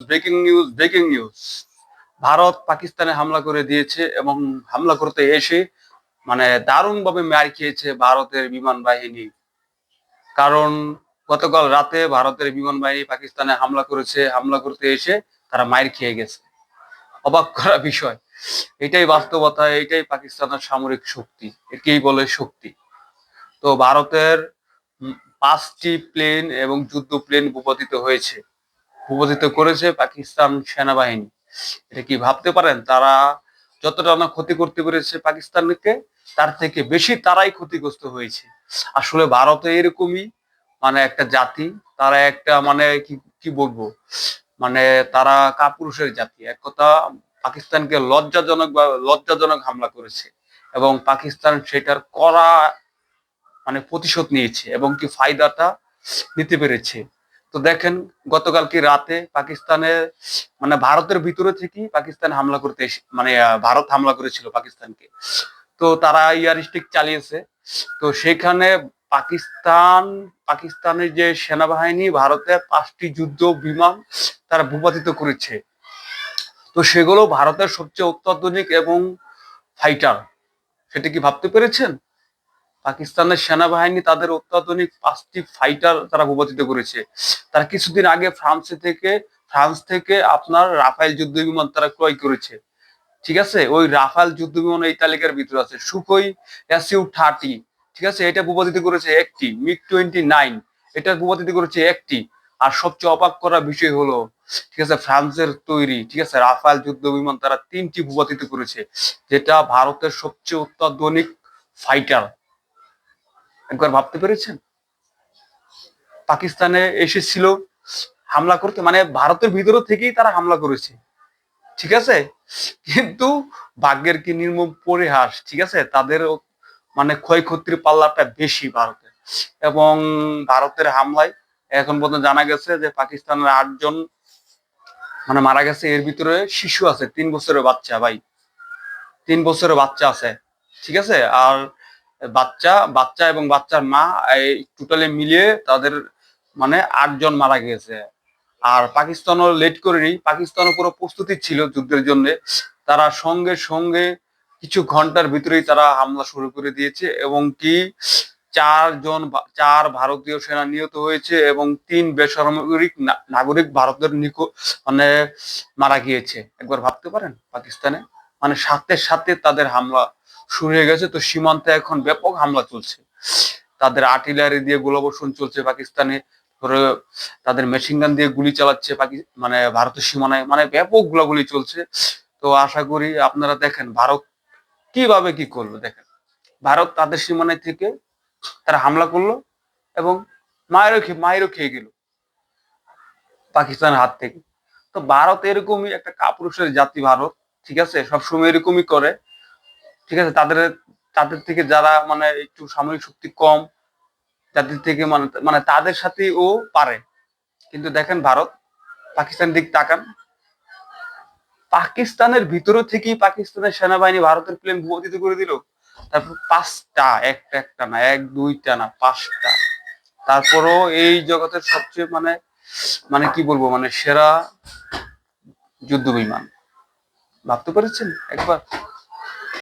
Breaking news breaking news. Bharat পাকিস্তানে হামলা করে দিয়েছে এবং হামলা করতে এসে মানে দারুণভাবে মার খেয়েছে ভারতের বিমান বাহিনী। কারণ গতকাল রাতে ভারতের বিমান বাহিনী পাকিস্তানে হামলা করেছে, হামলা করতে এসে তারা মায়ের খেয়ে গেছে। অবাক করা বিষয়। এটাই বাস্তবতা, এটাই পাকিস্তানের সামরিক শক্তি। একেই বলে শক্তি। তো ভারতের পাঁচটি প্লেন এবং যুদ্ধ প্লেন ভূপাতিত হয়েছে। ভূপাতিত করেছে পাকিস্তান সেনাবাহিনী। এটা কি ভাবতে পারেন? তারা যতটা না ক্ষতি করতে পেরেছে পাকিস্তানকে, তার থেকে বেশি তারাই ক্ষতিগ্রস্ত হয়েছে। আসলে ভারতে এরকমই মানে একটা জাতি, তারা একটা মানে কি কি বলব? মানে তারা কাপুরুষের জাতি। এক কথা, পাকিস্তানকে লজ্জাজনক বা লজ্জাজনক হামলা করেছে এবং পাকিস্তান সেটার কড়া মানে প্রতিশোধ নিয়েছে এবং কি ফায়দাটা নিতে পেরেছে। তো দেখেন, গতকাল কি রাতে পাকিস্তানে মানে ভারতের ভিতরে থেকেই পাকিস্তান হামলা করতে মানে ভারত হামলা করেছিল পাকিস্তানকে। তো তারা ইয়ার চালিয়েছে। তো সেখানে পাকিস্তান, পাকিস্তানের যে সেনাবাহিনী ভারতের পাঁচটি যুদ্ধ বিমান তারা ভূপাতিত করেছে। তো সেগুলো ভারতের সবচেয়ে অত্যাধুনিক এবং ফাইটার সেটা কি ভাবতে পেরেছেন? পাকিস্তানের সেনাবাহিনী তাদের অত্যাধুনিক পাঁচটি ফাইটার তারা ভূপাতিত করেছে। তারা কিছুদিন আগে ফ্রান্সে থেকে, ফ্রান্স থেকে আপনার রাফাইল যুদ্ধ বিমান তারা ক্রয় করেছে। ঠিক আছে? ওই রাফাল যুদ্ধ বিমান এই তালিকার ভিতরে আছে। সুখই এসইউ থার্টি ঠিক আছে? এটা ভূপাতিত করেছে একটি। মিগ টোয়েন্টি নাইন এটা ভূপাতিত করেছে একটি। আর সবচেয়ে অবাক করা বিষয় হলো, ঠিক আছে? ফ্রান্সের তৈরি, ঠিক আছে? রাফাল যুদ্ধ বিমান তারা তিনটি ভূপাতিত করেছে। যেটা ভারতের সবচেয়ে অত্যাধুনিক ফাইটার একবার ভাবতে পেরেছেন? পাকিস্তানে এসেছিল হামলা করতে মানে ভারতের ভিতর থেকেই তারা হামলা করেছে। ঠিক আছে? কিন্তু ভাগ্যের কি নির্মম পরিহাস, ঠিক আছে? তাদের মানে ক্ষয়ক্ষতির পাল্লাটা বেশি ভারতের এবং ভারতের হামলায় এখন পর্যন্ত জানা গেছে যে পাকিস্তানের আটজন মানে মারা গেছে। এর ভিতরে শিশু আছে, তিন বছরের বাচ্চা ভাই। তিন বছরের বাচ্চা আছে, ঠিক আছে? আর বাচ্চা বাচ্চা এবং বাচ্চার মা, এই টোটালি মিলিয়ে তাদের মানে আটজন মারা গিয়েছে। আর পাকিস্তানও লেট করেনি পাকিস্তানও পুরো প্রস্তুতি ছিল যুদ্ধের জন্য। তারা সঙ্গে সঙ্গে কিছু ঘণ্টার ভিতরেই তারা হামলা শুরু করে দিয়েছে এবং কি চারজন চার ভারতীয় সেনা নিহত হয়েছে এবং তিন বেসামরিক নাগরিক ভারতের নিকো মানে মারা গিয়েছে। একবার ভাবতে পারেন পাকিস্তানে? মানে সাথে সাথে তাদের হামলা শুরু হয়ে গেছে। তো সীমান্তে এখন ব্যাপক হামলা চলছে। তাদের আর্টিলারি দিয়ে গোলাবর্ষণ চলছে পাকিস্তানে। তাদের মেশিন গান দিয়ে গুলি চালাচ্ছে মানে ভারতের সীমানায়। মানে ব্যাপক গোলাগুলি চলছে। তো আশা করি আপনারা দেখেন, ভারত কীভাবে কি করল দেখেন। ভারত তাদের সীমানায় থেকে তারা হামলা করল এবং মায়েরও খেয়ে মায়েরও খেয়ে গেল পাকিস্তানের হাত থেকে। তো ভারত এরকমই একটা কাপুরুষের জাতি ভারত, ঠিক আছে? সবসময় এরকমই করে। ঠিক আছে? তাদের তাদের থেকে যারা মানে একটু সামরিক শক্তি কম, তাদের থেকে মানে মানে তাদের সাথে ও পারে। কিন্তু দেখেন ভারত, পাকিস্তান দিক তাকান। পাকিস্তানের ভিতরে থেকেই পাকিস্তানের সেনাবাহিনী ভারতের প্লেন ভূপাতিত করে দিল। তারপর পাঁচটা, একটা একটা না, এক, দুইটা না, পাঁচটা। তারপরও এই জগতের সবচেয়ে মানে মানে কি বলব মানে সেরা যুদ্ধ বিমান ভাবতে পেরেছেন? একবার